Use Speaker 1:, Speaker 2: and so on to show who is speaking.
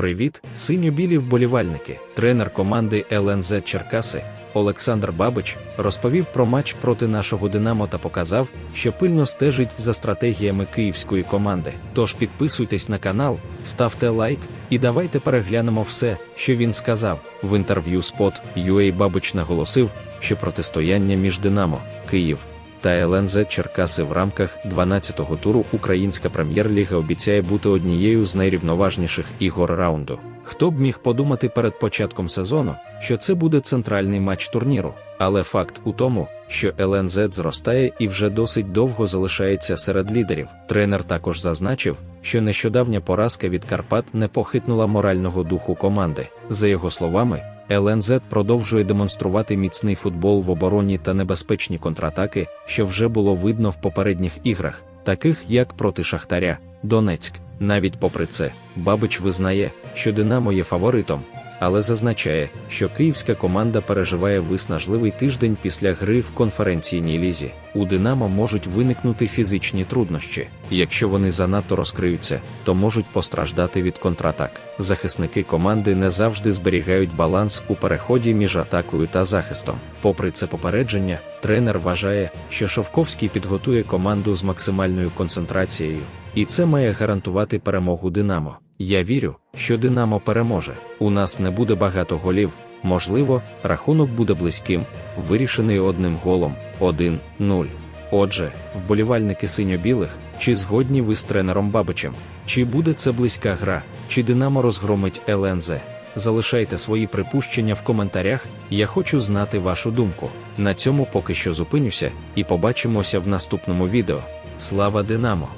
Speaker 1: Привіт, синьо-білі вболівальники. Тренер команди ЛНЗ Черкаси Олександр Бабич розповів про матч проти нашого Динамо та показав, що пильно стежить за стратегіями київської команди. Тож підписуйтесь на канал, ставте лайк і давайте переглянемо все, що він сказав. В інтерв'ю Spot UA Бабич наголосив, що протистояння між Динамо, Київ та ЛНЗ Черкаси в рамках 12-го туру Українська прем'єр-ліга обіцяє бути однією з найрівноважніших ігор раунду. Хто б міг подумати перед початком сезону, що це буде центральний матч турніру, але факт у тому, що ЛНЗ зростає і вже досить довго залишається серед лідерів. Тренер також зазначив, що нещодавня поразка від Карпат не похитнула морального духу команди. За його словами, ЛНЗ продовжує демонструвати міцний футбол в обороні та небезпечні контратаки, що вже було видно в попередніх іграх, таких як проти Шахтаря, Донецьк. Навіть попри це, Бабич визнає, що Динамо є фаворитом, але зазначає, що київська команда переживає виснажливий тиждень після гри в конференційній лізі. У Динамо можуть виникнути фізичні труднощі. Якщо вони занадто розкриються, то можуть постраждати від контратак. Захисники команди не завжди зберігають баланс у переході між атакою та захистом. Попри це попередження, тренер вважає, що Шовковський підготує команду з максимальною концентрацією, і це має гарантувати перемогу Динамо. Я вірю, що Динамо переможе. У нас не буде багато голів. Можливо, рахунок буде близьким, вирішений одним голом 1-0. Отже, вболівальники синьо-білих, чи згодні ви з тренером Бабичем? Чи буде це близька гра, чи Динамо розгромить ЛНЗ? Залишайте свої припущення в коментарях, я хочу знати вашу думку. На цьому поки що зупинюся і побачимося в наступному відео. Слава Динамо!